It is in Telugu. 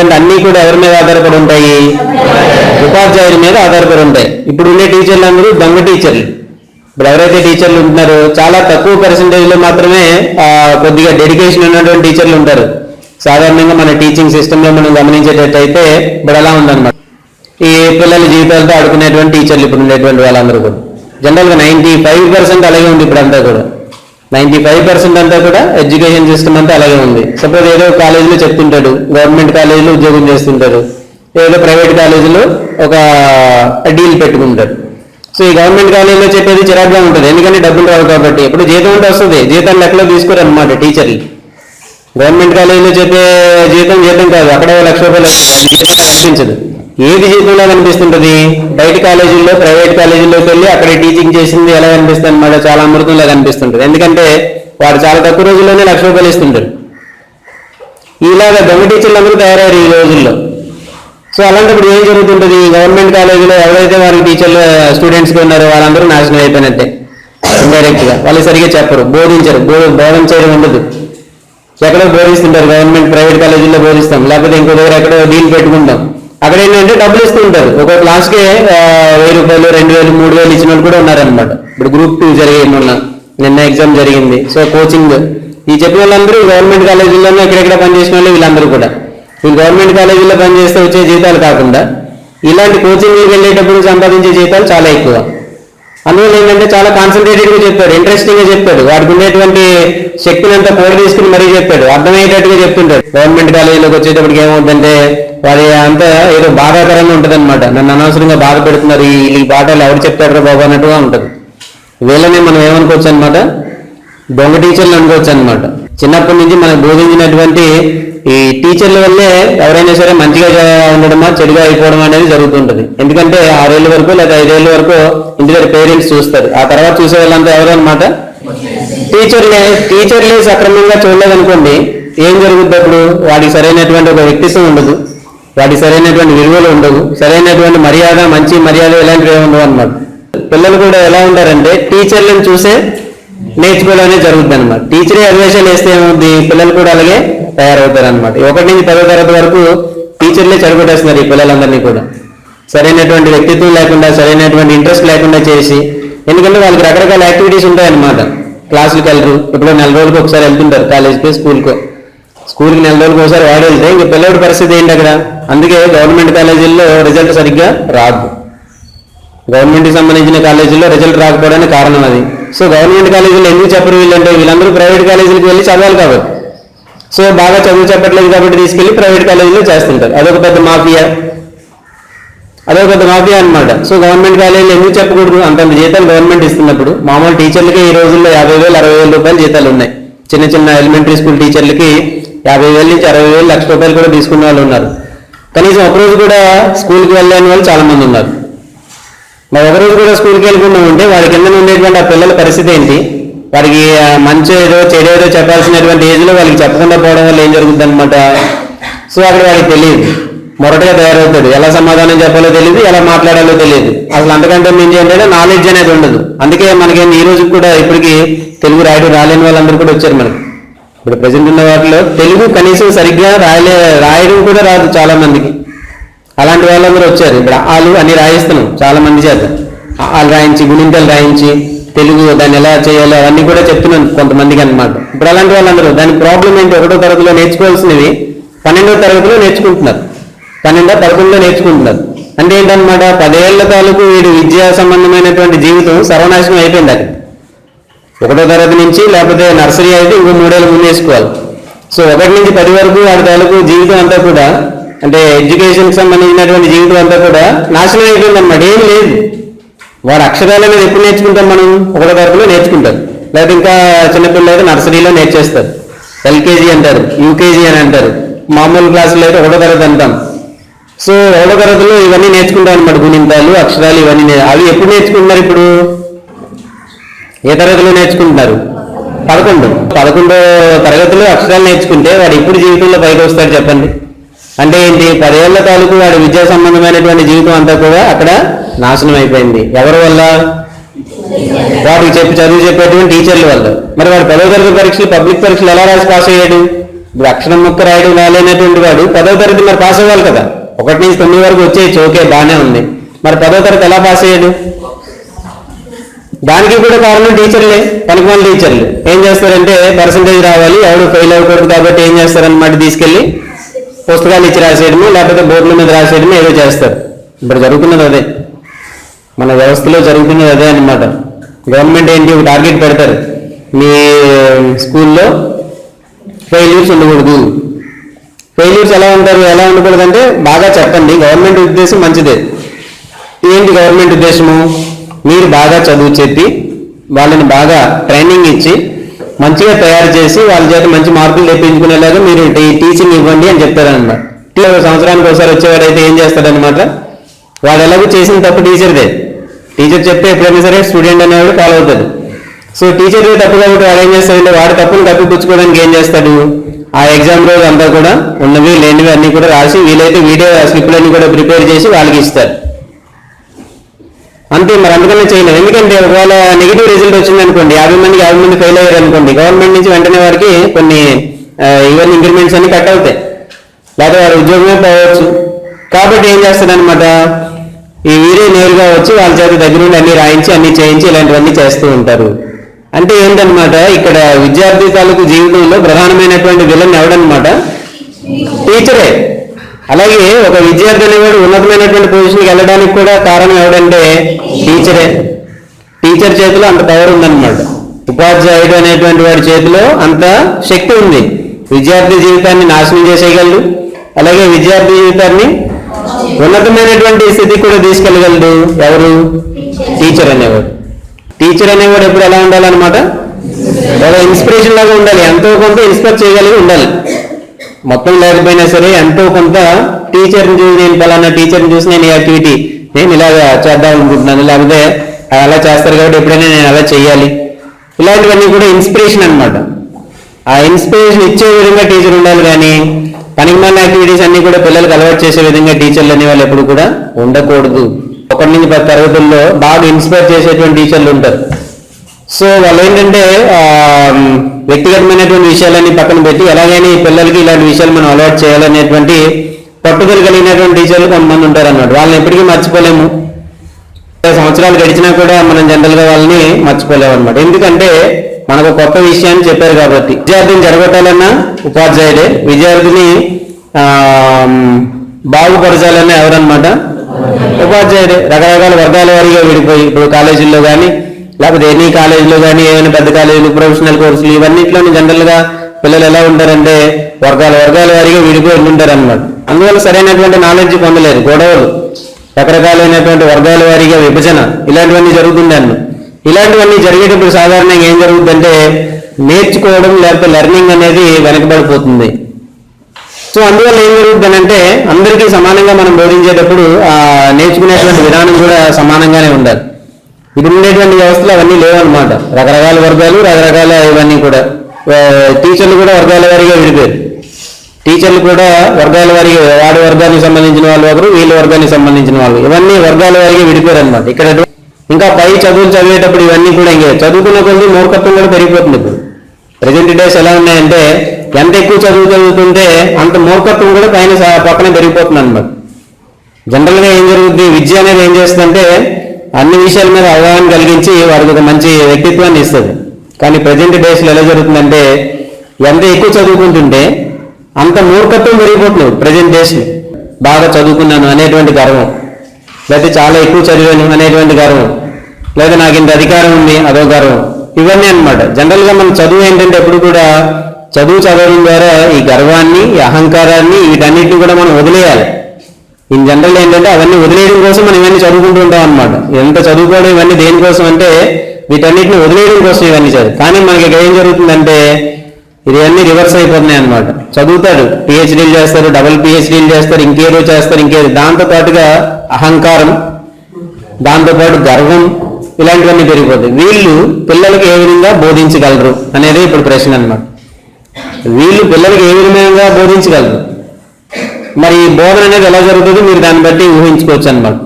ఏంటంటే అన్ని కూడా ఎవరి మీద ఆధారపడి ఉంటాయి? ఉపాధ్యాయుల మీద ఆధారపడి ఉంటాయి. ఇప్పుడు ఉండే టీచర్లు అందరూ దొంగ టీచర్లు. ఇప్పుడు ఎవరైతే టీచర్లు ఉంటున్నారో చాలా తక్కువ పర్సంటేజ్లో మాత్రమే కొద్దిగా డెడికేషన్ ఉన్నటువంటి టీచర్లు ఉంటారు. సాధారణంగా మన టీచింగ్ సిస్టంలో మనం గమనించేటట్టయితే ఇప్పుడు అలా ఉందన్నమాట. ఈ పిల్లల జీవితాలతో ఆడుకునేటువంటి టీచర్లు ఇప్పుడు ఉండేటువంటి వాళ్ళందరూ కూడా. జనరల్గా నైంటీ నైన్టీ ఫైవ్ పర్సెంట్ అలాగే ఉంది ఇప్పుడు అంతా కూడా. నైంటీ ఫైవ్ పర్సెంట్ అంతా కూడా ఎడ్యుకేషన్ సిస్టమ్ అంతా అలాగే ఉంది. సపోజ్ ఏదో కాలేజీలో చెప్తుంటాడు గవర్నమెంట్ కాలేజీలో ఉద్యోగం చేస్తుంటాడు ఏదో ప్రైవేట్ కాలేజీలో ఒక డీల్ పెట్టుకుంటాడు. సో ఈ గవర్నమెంట్ కాలేజీలో చెప్పేది చిరాగ్గా ఉంటుంది ఎందుకంటే డబ్బులు రావు కాబట్టి. ఇప్పుడు జీతం ఉంటే వస్తుంది జీతం లెక్కలో తీసుకోరు అనమాట టీచర్లు. గవర్నమెంట్ కాలేజీలో చెప్పే జీతం జీతం కాదు అక్కడ లక్ష రూపాయలు వస్తుంది. ఏది జీవితంలో కనిపిస్తుంటుంది? బయట కాలేజీల్లో ప్రైవేట్ కాలేజీల్లోకి వెళ్ళి అక్కడ టీచింగ్ చేసింది ఎలా కనిపిస్తుంది అనమాట చాలా అమృతంలా కనిపిస్తుంటుంది. ఎందుకంటే వాడు చాలా తక్కువ రోజుల్లోనే లక్ష రూపాయలు ఇస్తుంటారు ఇలాగ దొంగ టీచర్లు అందరూ తయారయ్యారు ఈ రోజుల్లో. సో అలాంటప్పుడు ఏం జరుగుతుంటుంది? గవర్నమెంట్ కాలేజీలో ఎవరైతే వారికి టీచర్లు స్టూడెంట్స్కి ఉన్నారో వాళ్ళందరూ నాశనం అయిపోయినట్టే. ఇండైరెక్ట్గా. వాళ్ళు సరిగ్గా చెప్పరు బోధించరు బోధ బోధన చేయడం ఉండదు. ఎక్కడో బోధిస్తుంటారు గవర్నమెంట్ ప్రైవేట్ కాలేజీలో బోధిస్తాం. లేకపోతే ఇంకో దగ్గర ఎక్కడో డీల్ పెట్టుకుంటాం. అక్కడ ఏంటంటే డబ్బులు ఇస్తూ ఉంటారు. ఒక క్లాస్కే వెయ్యి రూపాయలు రెండు వేలు మూడు వేలు ఇచ్చిన వాళ్ళు కూడా ఉన్నారనమాట ఇప్పుడు గ్రూప్ టూ జరిగే మొన్న నిన్న ఎగ్జామ్ జరిగింది. సో కోచింగ్ ఈ చెప్పిన వాళ్ళందరూ గవర్నమెంట్ కాలేజీల్లోనే ఎక్కడెక్కడ పనిచేసిన వాళ్ళు వీళ్ళందరూ కూడా. వీళ్ళు గవర్నమెంట్ కాలేజీలో పనిచేస్తే వచ్చే జీతాలు కాకుండా ఇలాంటి కోచింగ్కి వెళ్ళేటప్పుడు సంపాదించే జీతాలు చాలా ఎక్కువ. అందువల్ల ఏంటంటే చాలా కాన్సన్ట్రేటెడ్గా చెప్పాడు ఇంట్రెస్టింగ్గా చెప్పాడు వాడికి ఉండేటువంటి శక్తిని అంతా పోటీ తీసుకుని మరీ చెప్పాడు అర్థమయ్యేటట్టుగా చెప్తుంటాడు గవర్నమెంట్ కాలేజీలోకి వచ్చేటప్పటికి ఏమవుతుందంటే వారి అంతా ఏదో బాధాకరంగా ఉంటుంది అనమాట నన్ను అనవసరంగా బాధ పెడుతున్నారు. ఈ పాఠాలు ఎవరు చెప్పారు బాబు అన్నట్టుగా ఉంటుంది. వీళ్ళని మనం ఏమనుకోవచ్చు అనమాట దొంగ టీచర్లు అనుకోవచ్చు అనమాట చిన్నప్పటి నుంచి మనకు బోధించినటువంటి ఈ టీచర్ల వల్లే ఎవరైనా సరే మంచిగా ఉండడమా చెడుగా అయిపోవడం అనేది జరుగుతుంటుంది. ఎందుకంటే ఆరేళ్ళ వరకు లేదా ఐదేళ్ళ వరకు ఇంటి దగ్గర పేరెంట్స్ చూస్తారు. ఆ తర్వాత చూసే వాళ్ళంతా ఎవరు అనమాట టీచర్లే టీచర్లే సక్రమంగా చూడలేదనుకోండి ఏం జరుగుతుంది అప్పుడు? వాడికి సరైనటువంటి ఒక వ్యక్తిత్వం ఉండదు. వాటి సరైనటువంటి విలువలు ఉండవు. సరైనటువంటి మర్యాద మంచి మర్యాద ఇలాంటివి ఉండవు అనమాట పిల్లలు కూడా ఎలా ఉంటారంటే టీచర్లను చూసే నేర్చుకోవడం అనేది జరుగుతుంది అనమాట టీచరే అన్వేషణ వేస్తే ఏమవుతుంది పిల్లలు కూడా అలాగే తయారవుతారు అనమాట ఒకటి నుంచి పదో తరగతి వరకు టీచర్లే చెడగొట్టేస్తున్నారు ఈ పిల్లలందరినీ కూడా. సరైనటువంటి వ్యక్తిత్వం లేకుండా సరైనటువంటి ఇంట్రెస్ట్ లేకుండా చేసి ఎందుకంటే వాళ్ళకి రకరకాల యాక్టివిటీస్ ఉంటాయన్నమాట. క్లాసులకు వెళ్ళరు ఇప్పుడు నెల రోజులకు ఒకసారి వెళ్తుంటారు. కాలేజ్కి స్కూల్కో. స్కూల్కి నెల రోజులకు ఒకసారి వాడు వెళ్తే ఇంక పిల్లడి పరిస్థితి ఏంటి అక్కడ? అందుకే గవర్నమెంట్ కాలేజీల్లో రిజల్ట్ సరిగ్గా రాదు. గవర్నమెంట్కి సంబంధించిన కాలేజీల్లో రిజల్ట్ రాకపోవడానికి కారణం అది. సో గవర్నమెంట్ కాలేజీలో ఎందుకు చెప్పరు వీళ్ళంటే వీళ్ళందరూ ప్రైవేట్ కాలేజీలకు వెళ్ళి చదవాలి కాబట్టి. సో బాగా చదువు చెప్పట్లేదు కాబట్టి తీసుకెళ్ళి ప్రైవేట్ కాలేజీలో చేస్తుంటారు. అదొక పెద్ద మాఫియా. అదొక పెద్ద మాఫియా అన్నమాట. సో గవర్నమెంట్ కాలేజీలు ఎందుకు చెప్పకూడదు? అంతంత జీతాలు గవర్నమెంట్ ఇస్తున్నప్పుడు. మామూలు టీచర్లకి ఈ రోజుల్లో యాభై వేలు అరవై వేల రూపాయలు జీతాలు ఉన్నాయి. చిన్న చిన్న ఎలిమెంటరీ స్కూల్ టీచర్లకి యాభై వేల నుంచి అరవై వేలు లక్ష రూపాయలు కూడా తీసుకునే వాళ్ళు ఉన్నారు. కనీసం ఒకరోజు కూడా స్కూల్కి వెళ్ళని వాళ్ళు చాలామంది ఉన్నారు. మరి ఒకరోజు కూడా స్కూల్కి వెళ్ళకుండా ఉంటే వాడి కింద ఉండేటువంటి ఆ పిల్లల పరిస్థితి ఏంటి? వారికి మంచి ఏదో చెడు ఏదో చెప్పాల్సినటువంటి ఏజ్లో వాళ్ళకి చెప్పకుండా పోవడం వల్ల ఏం జరుగుతుంది అనమాట సో అక్కడ వాడికి తెలియదు. మొరటగా తయారవుతాడు. ఎలా సమాధానం చెప్పాలో తెలియదు ఎలా మాట్లాడాలో తెలియదు. అసలు అంతకంటే మించి ఏంటంటే నాలెడ్జ్ అనేది ఉండదు. అందుకే మనకి ఈ రోజు కూడా ఇప్పటికి తెలుగు రాయడం రాలేని వాళ్ళందరూ కూడా వచ్చారు మనకి. ఇప్పుడు ప్రజెంట్ ఉన్న వాటిలో తెలుగు కనీసం సరిగ్గా రాయలే రాయడం కూడా రాదు చాలా మందికి అలాంటి వాళ్ళందరూ వచ్చారు. ఇప్పుడు ఆలు అన్ని రాయిస్తున్నాం చాలా మంది చేత. ఆలు రాయించి గుణింతలు రాయించి తెలుగు దాన్ని ఎలా చేయాలో అవన్నీ కూడా చెప్తున్నాను కొంతమందికి అనమాట ఇప్పుడు అలాంటి వాళ్ళందరూ దాని ప్రాబ్లం ఏంటి? ఒకటో తరగతిలో నేర్చుకోవాల్సినవి పన్నెండో తరగతిలో నేర్చుకుంటున్నారు. పన్నెండో పదకొండులో నేర్చుకుంటున్నారు. అంటే ఏంటన్నమాట? పదేళ్ళ తాలూకు వీడు విద్యా సంబంధమైనటువంటి జీవితం సర్వనాశనం అయిపోయింది అది. ఒకటో తరగతి నుంచి లేకపోతే నర్సరీ అయితే ఇంకో మూడేళ్ళు ముందు వేసుకోవాలి. సో ఒకటి నుంచి పది వరకు వాడి తాలూకు జీవితం అంతా కూడా అంటే ఎడ్యుకేషన్కి సంబంధించినటువంటి జీవితం అంతా కూడా నాశనం అయిపోయింది అనమాట ఏం లేదు. వాడు అక్షరాల మీద ఎప్పుడు నేర్చుకుంటాం మనం? ఒకటో తరగతిలో నేర్చుకుంటాం లేకపోతే ఇంకా చిన్నపిల్లలు అయితే నర్సరీలో నేర్చేస్తారు. ఎల్కేజీ అంటారు యూకేజీ అని అంటారు. మామూలు క్లాసులు అయితే ఒకటో తరగతి అంటాం. సో ఒకటో తరగతిలో ఇవన్నీ నేర్చుకుంటాం అనమాట గుణింతాలు అక్షరాలు ఇవన్నీ అవి ఎప్పుడు నేర్చుకుంటున్నారు ఇప్పుడు? ఏ తరగతిలో నేర్చుకుంటున్నారు? పదకొండు. పదకొండో తరగతిలో అక్షరాలు నేర్చుకుంటే వాడు ఇప్పుడు జీవితంలో పైకి వస్తాడు చెప్పండి. అంటే ఏంటి? పదేళ్ళ తాలూకు వాడి విద్యా సంబంధమైనటువంటి జీవితం అంతా కూడా అక్కడ నాశనం అయిపోయింది. ఎవరి వల్ల? వాడికి చెప్పి చదువు చెప్పేటువంటి టీచర్ల వల్ల. మరి వాడు పదో తరగతి పరీక్షలు పబ్లిక్ పరీక్షలు ఎలా రాసి పాస్ అయ్యాడు? ఇప్పుడు అక్షరం ముక్క రాయడం రాలేనటువంటి వాడు పదో తరగతి మరి పాస్ అవ్వాలి కదా. ఒకటి నుంచి తొమ్మిది వరకు వచ్చేయచ్చు ఓకే బాగానే ఉంది. మరి పదో తరగతి ఎలా పాస్ అయ్యాడు? దానికి కూడా కారణం టీచర్లే పనికిమాల టీచర్లు. ఏం చేస్తారంటే పర్సంటేజ్ రావాలి ఎవడు ఫెయిల్ అవ్వకూడదు కాబట్టి ఏం చేస్తారన్నమాట తీసుకెళ్ళి పుస్తకాలు ఇచ్చి రాసేయడము లేకపోతే బోర్డుల మీద రాసేయడము ఏదో చేస్తారు. ఇప్పుడు జరుగుతున్నది అదే. మన వ్యవస్థలో జరుగుతున్నది అదే అన్నమాట. గవర్నమెంట్ ఏంటి ఒక టార్గెట్ పెడతారు. మీ స్కూల్లో ఫెయిల్యూర్స్ ఉండకూడదు. ఫెయిల్యూర్స్ ఎలా ఉంటారు ఎలా ఉండకూడదు అంటే బాగా చెప్పండి. గవర్నమెంట్ ఉద్దేశం మంచిదే. ఏంటి గవర్నమెంట్ ఉద్దేశము? మీరు బాగా చదువు చెప్పి వాళ్ళని బాగా ట్రైనింగ్ ఇచ్చి మంచిగా తయారు చేసి వాళ్ళ చేత మంచి మార్కులు తెప్పించుకునేలాగా మీరు టీచింగ్ ఇవ్వండి అని చెప్తారనమాట ఒక సంవత్సరానికి ఒకసారి వచ్చేవాడైతే ఏం చేస్తాడనమాట వాడు ఎలాగో చేసిన తప్పు టీచర్దే. టీచర్ చెప్తే ఎప్పుడైనా సరే స్టూడెంట్ అనేవాడు ఫాలో అవుతాడు. సో టీచర్ తప్పు కాబట్టి వాడు ఏం చేస్తాడంటే వాడు తప్పును తప్పిపుచ్చుకోవడానికి ఏం చేస్తాడు? ఆ ఎగ్జామ్ రోజు అంతా కూడా ఉన్నవి లేనివి అన్ని కూడా రాసి వీలైతే వీడియో స్లిప్లన్నీ కూడా ప్రిపేర్ చేసి వాళ్ళకి ఇస్తారు. అంతే మరి అందుకనే చేయలేదు. ఎందుకంటే ఒకవేళ నెగిటివ్ రిజల్ట్ వచ్చింది అనుకోండి యాభై మందికి యాభై మంది ఫెయిల్ అయ్యారు అనుకోండి గవర్నమెంట్ నుంచి వెంటనే వారికి కొన్ని ఇవన్నీ ఇంక్రిమెంట్స్ అన్ని కట్ అవుతాయి. లేదా వారి ఉద్యోగమే పోవచ్చు. కాబట్టి ఏం చేస్తాడనమాట ఈ వీరే నేరుగా వచ్చి వాళ్ళ చేత దగ్గర నుండి అన్ని రాయించి అన్ని చేయించి ఇలాంటివన్నీ చేస్తూ ఉంటారు. అంటే ఏంటనమాట ఇక్కడ విద్యార్థి తాలూకు జీవితంలో ప్రధానమైనటువంటి విలన్ ఎవడనమాట టీచరే అలాగే ఒక విద్యార్థి అనేవాడు ఉన్నతమైనటువంటి పొజిషన్కి వెళ్ళడానికి కూడా కారణం ఏమిటంటే టీచరే టీచర్ చేతిలో అంత పవర్ ఉందన్నమాట. ఉపాధ్యాయుడు అనేటువంటి వాడి చేతిలో అంత శక్తి ఉంది. విద్యార్థి జీవితాన్ని నాశనం చేసేయగలడు. అలాగే విద్యార్థి జీవితాన్ని ఉన్నతమైనటువంటి స్థితికి కూడా తీసుకెళ్ళగలడు ఎవరు? టీచర్ అనేవాడు. టీచర్ అనేవాడు ఎప్పుడు ఎలా ఉండాలన్నమాట? ఒక ఇన్స్పిరేషన్ లాగా ఉండాలి. ఎంతో కొంత ఇన్స్పైర్ చేయగలిగి ఉండాలి. మొత్తం లేకపోయినా సరే ఎంతో కొంత టీచర్ని చూసి నేను పలానా టీచర్ని చూసి నేను ఈ యాక్టివిటీ నేను ఇలాగ చేద్దాం అనుకుంటున్నాను. లేకపోతే అలా చేస్తారు కాబట్టి ఎప్పుడైనా నేను అలా చేయాలి. ఇలాంటివన్నీ కూడా ఇన్స్పిరేషన్ అనమాట ఆ ఇన్స్పిరేషన్ ఇచ్చే విధంగా టీచర్ ఉండాలి కానీ పనికిమాలిన యాక్టివిటీస్ అన్ని కూడా పిల్లలకు అలవాటు చేసే విధంగా టీచర్లు అనే వాళ్ళు ఎప్పుడు కూడా ఉండకూడదు. ఒకటి నుంచి పది తరగతుల్లో బాగా ఇన్స్పైర్ చేసేటువంటి టీచర్లు ఉంటారు. సో వాళ్ళు ఏంటంటే వ్యక్తిగతమైనటువంటి విషయాలన్నీ పక్కన పెట్టి ఎలాగైనా ఈ పిల్లలకి ఇలాంటి విషయాలు మనం అలవాటు చేయాలనేటువంటి పట్టుదల కలిగినటువంటి టీచర్లు కొంతమంది ఉంటారు అన్నమాట వాళ్ళని ఎప్పటికీ మర్చిపోలేము. సంవత్సరాలు గడిచినా కూడా మనం జనరల్గా వాళ్ళని మర్చిపోలేము అనమాట ఎందుకంటే మనకు కొత్త విషయాన్ని చెప్పారు కాబట్టి. విద్యార్థిని జరగొట్టాలన్నా ఉపాధ్యాయుడే. విద్యార్థిని బాగుపరచాలన్నా ఎవరన్నమాట? ఉపాధ్యాయుడే. రకరకాల వర్గాల వారీగా విడిపోయి ఇప్పుడు కాలేజీల్లో కానీ లేకపోతే ఎనీ కాలేజీలో కానీ ఏమైనా పెద్ద కాలేజీలు ప్రొఫెషనల్ కోర్సులు ఇవన్నింటిలోని జనరల్గా పిల్లలు ఎలా ఉంటారంటే వర్గాల వర్గాల వారిగా విడిపోయి ఉంటారు అనమాట అందువల్ల సరైనటువంటి నాలెడ్జ్ పొందలేరు గొడవలు రకరకాలైనటువంటి వర్గాల వారీగా విభజన ఇలాంటివన్నీ జరుగుతుంది అన్న ఇలాంటివన్నీ జరిగేటప్పుడు సాధారణంగా ఏం జరుగుతుందంటే నేర్చుకోవడం లేకపోతే లెర్నింగ్ అనేది వెనకబడిపోతుంది. సో అందువల్ల ఏం జరుగుతుందంటే అందరికీ సమానంగా మనం బోధించేటప్పుడు ఆ నేర్చుకునేటువంటి విధానం కూడా సమానంగానే ఉండాలి. ఇది ఉండేటువంటి వ్యవస్థలు అవన్నీ లేవన్నమాట. రకరకాల వర్గాలు రకరకాల ఇవన్నీ కూడా. టీచర్లు కూడా వర్గాల వారిగా విడిపోయారు. టీచర్లు కూడా వర్గాల వారిగా వాడి వర్గానికి సంబంధించిన వాళ్ళు ఒకరు వీళ్ళ వర్గానికి సంబంధించిన వాళ్ళు. ఇవన్నీ వర్గాల వారికి విడిపోయారు అనమాట ఇక్కడ ఇంకా పై చదువులు చదివేటప్పుడు ఇవన్నీ కూడా ఇంకే. చదువుకున్న కొద్ది మూర్ఖత్వం కూడా పెరిగిపోతుంది ఇప్పుడు. ప్రజెంట్ డేస్ ఎలా ఉన్నాయంటే ఎంత ఎక్కువ చదువు చదువుతుంటే అంత మూర్ఖత్వం కూడా పైన పక్కన పెరిగిపోతుంది అనమాట జనరల్గా ఏం జరుగుతుంది విద్య అనేది ఏం చేస్తుందంటే అన్ని విషయాల మీద అవగాహన కలిగించి వారికి ఒక మంచి వ్యక్తిత్వాన్ని ఇస్తుంది. కానీ ప్రజెంట్ డేస్లో ఎలా జరుగుతుందంటే ఎంత ఎక్కువ చదువుకుంటుంటే అంత మూర్ఖత్వం పెరిగిపోతుంది ప్రజెంట్ డేస్లో బాగా చదువుకున్నాను అనేటువంటి గర్వం. లేకపోతే చాలా ఎక్కువ చదివాను అనేటువంటి గర్వం. లేదా నాకు ఇంత అధికారం ఉంది అదో గర్వం. ఇవన్నీ అన్నమాట. జనరల్గా మనం చదువు ఏంటంటే ఎప్పుడు కూడా చదువు చదవడం ద్వారా ఈ గర్వాన్ని ఈ అహంకారాన్ని వీటన్నిటిని కూడా మనం వదిలేయాలి. ఇన్ జనరల్ ఏంటంటే అవన్నీ వదిలేయడం కోసం మనం ఇవన్నీ చదువుకుంటూ ఉంటాం అనమాట ఎంత చదువుకోవడం ఇవన్నీ దేనికోసం అంటే వీటన్నిటిని వదిలేయడం కోసం ఇవన్నీ చదువు. కానీ మనకి ఇక్కడ ఏం జరుగుతుందంటే ఇవన్నీ రివర్స్ అయిపోతున్నాయి అనమాట చదువుతాడు పిహెచ్డీలు చేస్తారు డబుల్ పిహెచ్డీలు చేస్తారు ఇంకేదో చేస్తారు ఇంకేదో. దాంతో పాటుగా అహంకారం దాంతోపాటు గర్వం ఇలాంటివన్నీ పెరిగిపోతాయి. వీళ్ళు పిల్లలకి ఏ విధంగా బోధించగలరు అనేది ఇప్పుడు ప్రశ్న అన్నమాట. వీళ్ళు పిల్లలకి ఏ విధంగా బోధించగలరు? మరి ఈ బోధన అనేది ఎలా జరుగుతుంది? మీరు దాన్ని బట్టి ఊహించుకోవచ్చు అనమాట